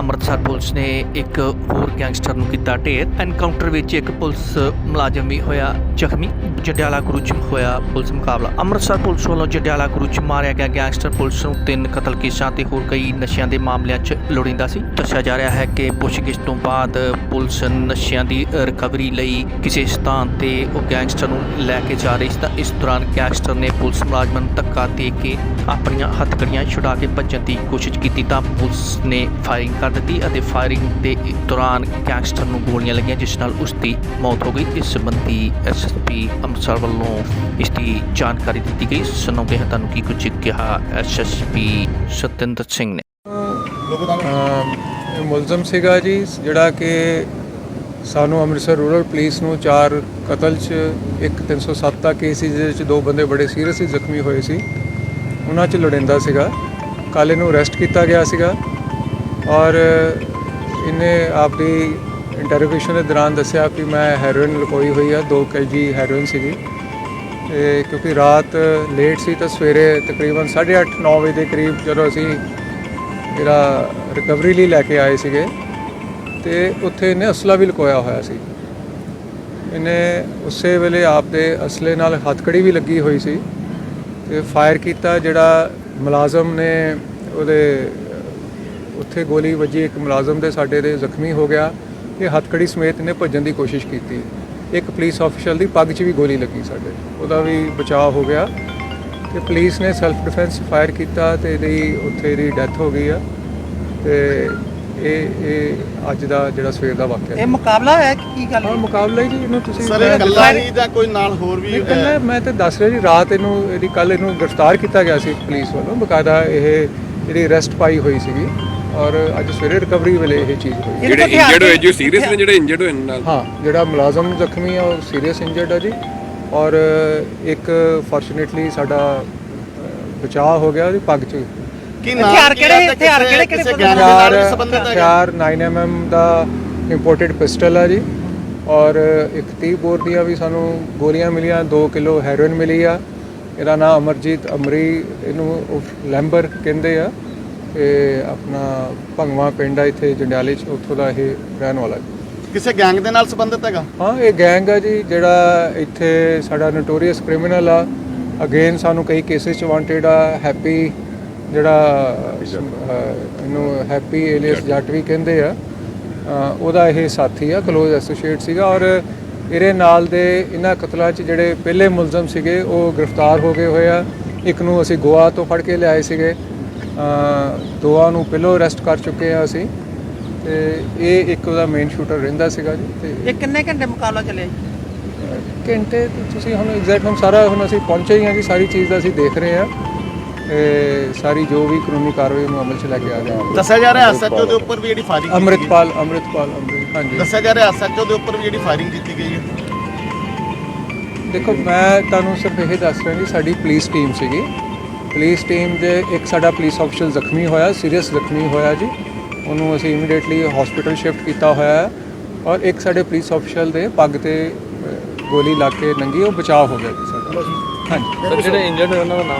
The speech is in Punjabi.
amrt satpol sne ਹੋਰ ਗੈਂਗਸਟਰ ਨੂੰ ਕੀਤਾ ਢੇਰ। ਐਨਕਾਊਂਟਰ ਵਿੱਚ ਇੱਕ ਪੁਲਿਸ ਮੁਲਾਜ਼ਮ ਵੀ ਹੋਇਆ, ਜ਼ਖਮੀ ਜੰਡਿਆਲਾ ਗੁਰੂ ਹੋਇਆ ਪੁਲਿਸ ਮੁਕਾਬਲਾ। ਅੰਮ੍ਰਿਤਸਰ ਪੁਲਿਸ ਵੱਲੋਂ ਜੰਡਿਆਲਾ ਗੁਰੂ ਮਾਰਿਆ ਗਿਆ ਗੈਂਗਸਟਰ ਪੁਲਿਸ ਨੂੰ ਤਿੰਨ ਕਤਲ ਕੇਸਾਂ ਤੇ ਹੋਰ ਕਈ ਨਸ਼ਿਆਂ ਦੇ ਮਾਮਲਿਆਂ 'ਚ ਲੋੜੀਂਦਾ ਸੀ। ਦੱਸਿਆ ਜਾ ਰਿਹਾ ਹੈ ਕਿ ਪੁੱਛਗਿੱਛ ਤੋਂ ਬਾਅਦ ਪੁਲਿਸ ਨਸ਼ਿਆਂ ਦੀ ਰਿਕਵਰੀ ਲਈ ਕਿਸੇ ਸਥਾਨ ਤੇ ਉਹ ਗੈਂਗਸਟਰ ਨੂੰ ਲੈ ਕੇ ਜਾ ਰਹੀ ਸੀ ਤਾਂ ਇਸ ਦੌਰਾਨ ਗੈਂਗਸਟਰ ਨੇ ਪੁਲਿਸ ਮੁਲਾਜ਼ਮਾਂ ਨੂੰ ਧੱਕਾ ਦੇ ਕੇ ਆਪਣੀਆਂ ਹੱਥਕੜੀਆਂ ਛੁਡਾ ਕੇ ਭੱਜਣ ਦੀ ਕੋਸ਼ਿਸ਼ ਕੀਤੀ ਤਾਂ ਪੁਲਿਸ ਨੇ ਫਾਇਰਿੰਗ ਕਰ ਦਿੱਤੀ ਅਤੇ ਫਾਇਰਿੰਗ ਦੇ ਦੌਰਾਨ ਦੌਰਾਨ ਗੈਂਗਸਟਰ ਨੂੰ ਗੋਲੀਆਂ ਲੱਗੀਆਂ, ਜਿਸ ਨਾਲ ਉਸ ਦੀ ਮੌਤ ਹੋ ਗਈ। ਇਸ ਸੰਬੰਧੀ ਐਸਐਸਪੀ ਅੰਮ੍ਰਿਤਸਰ ਵੱਲੋਂ ਇਸ ਦੀ ਜਾਣਕਾਰੀ ਦਿੱਤੀ ਗਈ। ਸੁਣਾਉਂਦੇ ਤੁਹਾਨੂੰ ਕੀ ਕੁਝ ਕਿਹਾ ਐਸਐਸਪੀ ਸਤਿੰਦਰ ਸਿੰਘ ਨੇ। ਮੁਲਜ਼ਮ ਸੀਗਾ ਜੀ, ਜਿਹੜਾ ਕਿ ਸਾਨੂੰ ਅੰਮ੍ਰਿਤਸਰ ਰੂਰਲ ਪੁਲਿਸ ਨੂੰ ਚਾਰ ਕਤਲ 'ਚ, ਇੱਕ 307 ਦਾ ਕੇਸ ਸੀ, ਜਿਹਦੇ ਵਿੱਚ ਦੋ ਬੰਦੇ ਬੜੇ ਸੀਰੀਅਸਲੀ ਜ਼ਖਮੀ ਹੋਏ ਸੀ। ਉਹਨਾਂ 'ਚ ਲੋੜਿੰਦਾ ਸੀਗਾ। ਕੱਲ੍ਹ ਇਹਨੂੰ ਅਰੈਸਟ ਕੀਤਾ ਗਿਆ ਸੀਗਾ। ਔਰ ਇਹਨੇ ਆਪਦੀ ਇੰਟਰੋਗੇਸ਼ਨ ਦੇ ਦੌਰਾਨ ਦੱਸਿਆ ਕਿ ਮੈਂ ਹੈਰੋਇਨ ਲੁਕੋਈ ਹੋਈ ਆ 2 ਕੇਜੀ ਹੈਰੋਇਨ ਸੀਗੀ। ਤੇ ਕਿਉਂਕਿ ਰਾਤ ਲੇਟ ਸੀ ਤਾਂ ਸਵੇਰੇ ਤਕਰੀਬਨ 8:30 9 ਵਜੇ ਦੇ ਕਰੀਬ ਜਦੋਂ ਅਸੀਂ ਜਿਹੜਾ ਰਿਕਵਰੀ ਲਈ ਲੈ ਕੇ ਆਏ ਸੀਗੇ, ਤੇ ਉੱਥੇ ਇਹਨੇ ਅਸਲਾ ਵੀ ਲੁਕੋਇਆ ਹੋਇਆ ਸੀ। ਇਹਨੇ ਉਸੇ ਵੇਲੇ ਆਪਦੇ ਅਸਲੇ ਨਾਲ ਹੱਥਕੜੀ ਵੀ ਲੱਗੀ ਹੋਈ ਸੀ ਤੇ ਫਾਇਰ ਕੀਤਾ ਜਿਹੜਾ ਮੁਲਾਜ਼ਮ ਨੇ ਉਹਦੇ ਉੱਥੇ ਗੋਲੀ ਵੱਜੀ ਇੱਕ ਮੁਲਾਜ਼ਮ ਦੇ ਸਾਡੇ ਦੇ ਜ਼ਖਮੀ ਹੋ ਗਿਆ ਇਹ ਹੱਥਕੜੀ ਸਮੇਤ ਇਹਨੇ ਭੱਜਣ ਦੀ ਕੋਸ਼ਿਸ਼ ਕੀਤੀ। ਇੱਕ ਪੁਲਿਸ ਅਫੀਸ਼ਲ ਦੀ ਪੱਗ 'ਚ ਵੀ ਗੋਲੀ ਲੱਗੀ ਸਾਡੇ। ਉਹਦਾ ਵੀ ਬਚਾਅ ਹੋ ਗਿਆ ਤੇ ਪੁਲਿਸ ਨੇ ਸੈਲਫ ਡਿਫੈਂਸ ਫਾਇਰ ਕੀਤਾ ਤੇ ਇਹਦੀ ਉੱਥੇ ਦੀ ਡੈਥ ਹੋ ਗਈ ਆ ਤੇ ਇਹ ਇਹ ਅੱਜ ਦਾ ਜਿਹੜਾ ਸਵੇਰ ਦਾ ਵਾਕਿਆ ਇਹ ਮੁਕਾਬਲਾ ਹੈ ਕਿ ਕੀ ਗੱਲ ਹਾਂ ਮੁਕਾਬਲਾ ਹੀ ਜੀ ਇਹਨੂੰ ਤੁਸੀਂ ਸਰ ਇਕੱਲਾ ਹੀ ਜਾਂ ਕੋਈ ਨਾਲ ਹੋਰ ਵੀ ਨਹੀਂ, ਇਕੱਲਾ ਮੈਂ ਤਾਂ ਦੱਸ ਰਿਹਾ ਜੀ ਰਾਤ ਇਹਨੂੰ ਇਹਦੀ ਕੱਲ ਇਹਨੂੰ ਗ੍ਰਿਫਤਾਰ ਕੀਤਾ ਗਿਆ ਸੀ ਪੁਲਿਸ ਵੱਲੋਂ। ਬਕਾਇਦਾ ਇਹ ਇਹਦੀ ਅਰੈਸਟ ਪਾਈ ਹੋਈ ਸੀਗੀ। ਔਰ ਅੱਜ ਸਵੇਰੇ ਰਿਕਵਰੀ ਵੇਲੇ ਇਹ ਚੀਜ਼ ਹੋਈ। ਜਿਹੜੇ ਇੰਜਰਡ ਹੋਏ ਜੋ ਸੀਰੀਅਸ ਨੇ ਜਿਹੜੇ ਇੰਜਰਡ ਹੋਏ ਨਾਲ। ਹਾਂ ਜਿਹੜਾ ਮੁਲਾਜ਼ਮ ਜ਼ਖਮੀ ਆ ਉਹ ਸੀਰੀਅਸ ਇੰਜਰਡ ਆ ਜੀ। ਔਰ ਇੱਕ ਫੋਰਚੂਨੇਟਲੀ ਸਾਡਾ ਬਚਾਅ ਹੋ ਗਿਆ ਉਹਦੀ ਪੱਗ 'ਚ ਕੀ ਹਥਿਆਰ ਕਿਹੜੇ- ਹਥਿਆਰ ਕਿਹੜੇ- ਕਿਹੜੇ ਹਥਿਆਰ ਨਾਲ ਵੀ ਸੰਬੰਧਿਤ ਹੈਗਾ? ਹਥਿਆਰ 9mm ਦਾ ਇੰਪੋਰਟਡ ਪਿਸਟਲ ਆ ਜੀ। ਔਰ ਇੱਕ 30 ਬੋਰ ਦੀਆਂ ਵੀ ਸਾਨੂੰ ਗੋਲੀਆਂ ਮਿਲੀਆਂ 2 ਕਿਲੋ ਹੈਰੋਇਨ ਮਿਲੀ ਆ। ਇਹਦਾ ਨਾਮ ਅਮਰਜੀਤ ਅਮਰੀ ਇਹਨੂੰ ਲੈਂਬਰ ਕਹਿੰਦੇ ਆ। ਇਹ ਆਪਣਾ ਭੰਗਵਾ ਪਿੰਡ ਆ ਇੱਥੇ ਜੰਡਿਆਲੇ ਚ ਉੱਥੋਂ ਦਾ ਇਹ ਰਹਿਣ ਵਾਲਾ ਜੀ। ਕਿਸੇ ਗੈਂਗ ਦੇ ਨਾਲ ਸੰਬੰਧਿਤ ਹੈਗਾ? ਹਾਂ ਇਹ ਗੈਂਗ ਆ ਜੀ ਜਿਹੜਾ ਇੱਥੇ ਸਾਡਾ ਨੋਟੋਰੀਅਸ ਕ੍ਰਿਮੀਨਲ ਆ। ਅਗੇਨ ਸਾਨੂੰ ਕਈ ਕੇਸਿਸ ਚ ਵਾਂਟਡ ਆ ਹੈਪੀ ਜਿਹੜਾ ਅਹ, ਇਹਨੂੰ ਹੈਪੀ ਏਲੀਅਸ ਜੱਟ ਵੀ ਕਹਿੰਦੇ ਆ। ਅਹ, ਉਹਦਾ ਇਹ ਸਾਥੀ ਆ ਕਲੋਜ਼ ਐਸੋਸੀਏਟ ਸੀਗਾ ਔਰ ਇਹਦੇ ਨਾਲ ਦੇ ਇਹਨਾਂ ਕਤਲਾਂ 'ਚ ਜਿਹੜੇ ਪਹਿਲੇ ਮੁਲਜ਼ਮ ਸੀਗੇ ਉਹ ਗ੍ਰਿਫਤਾਰ ਹੋ ਗਏ ਹੋਏ ਆ। ਇੱਕ ਨੂੰ ਅਸੀਂ ਗੋਆ ਤੋਂ ਫੜ ਕੇ ਲਿਆਏ ਸੀਗੇ। ਦੋਵਾਂ ਨੂੰ ਪਹਿਲਾਂ ਅਰੈਸਟ ਕਰ ਚੁੱਕੇ ਆ ਅਸੀਂ ਤੇ ਇਹ ਇੱਕ ਉਹਦਾ ਮੇਨ ਸ਼ੂਟਰ ਰਹਿੰਦਾ ਸੀਗਾ ਜੀ ਤੇ ਇਹ ਕਿੰਨੇ ਘੰਟੇ ਮੁਕਾਬਲਾ ਚੱਲਿਆ ਜੀ? ਘੰਟੇ ਤੇ ਤੁਸੀਂ ਹੁਣ ਐਗਜ਼ੈਕਟ ਹੁਣ ਸਾਰਾ ਹੁਣ ਅਸੀਂ ਪਹੁੰਚੇ ਹੀ ਹਾਂ ਜੀ ਸਾਰੀ ਚੀਜ਼ ਦਾ ਅਸੀਂ ਦੇਖ ਰਹੇ ਹਾਂ ਤੇ ਸਾਰੀ ਜੋ ਵੀ ਕਾਨੂੰਨੀ ਕਾਰਵਾਈ ਨੂੰ ਅਮਲ 'ਚ ਲੈ ਕੇ ਆ ਰਹੇ ਹਾਂ। ਦੱਸਿਆ ਜਾ ਰਿਹਾ ਐਸਐਚਓ ਦੇ ਉੱਪਰ ਵੀ ਜਿਹੜੀ ਫਾਇਰਿੰਗ ਅੰਮ੍ਰਿਤਪਾਲ ਅੰਮ੍ਰਿਤਪਾਲ ਅੰਮ੍ਰਿਤ ਹਾਂਜੀ। ਦੱਸਿਆ ਜਾ ਰਿਹਾ ਐਸਐਚਓ ਦੇ ਉੱਪਰ ਵੀ ਜਿਹੜੀ ਫਾਇਰਿੰਗ ਕੀਤੀ ਗਈ ਹੈ। ਦੇਖੋ ਮੈਂ ਤੁਹਾਨੂੰ ਸਿਰਫ ਇਹ ਦੱਸ ਰਿਹਾ ਜੀ ਸਾਡੀ ਪੁਲਿਸ ਟੀਮ ਸੀਗੀ। ਪੁਲਿਸ ਟੀਮ ਦੇ ਇੱਕ ਸਾਡਾ ਪੁਲਿਸ ਅਫਸਰ ਜ਼ਖਮੀ ਹੋਇਆ ਸੀਰੀਅਸ ਜ਼ਖਮੀ ਹੋਇਆ ਜੀ। ਉਹਨੂੰ ਅਸੀਂ ਇਮੀਡੀਏਟਲੀ ਹਸਪੀਟਲ ਸ਼ਿਫਟ ਕੀਤਾ ਹੋਇਆ ਹੈ ਔਰ ਇੱਕ ਸਾਡੇ ਪੁਲਿਸ ਅਫਸਰ ਦੇ ਪੱਗ ਤੇ ਗੋਲੀ ਲੱਗ ਕੇ ਨੰਗੀ ਉਹ ਬਚਾਅ ਹੋ ਗਿਆ ਜੀ ਸਾਡਾ। ਹਾਂਜੀ। ਜਿਹੜੇ ਇੰਜਰਡ ਹੋਏ ਉਹਨਾਂ ਦਾ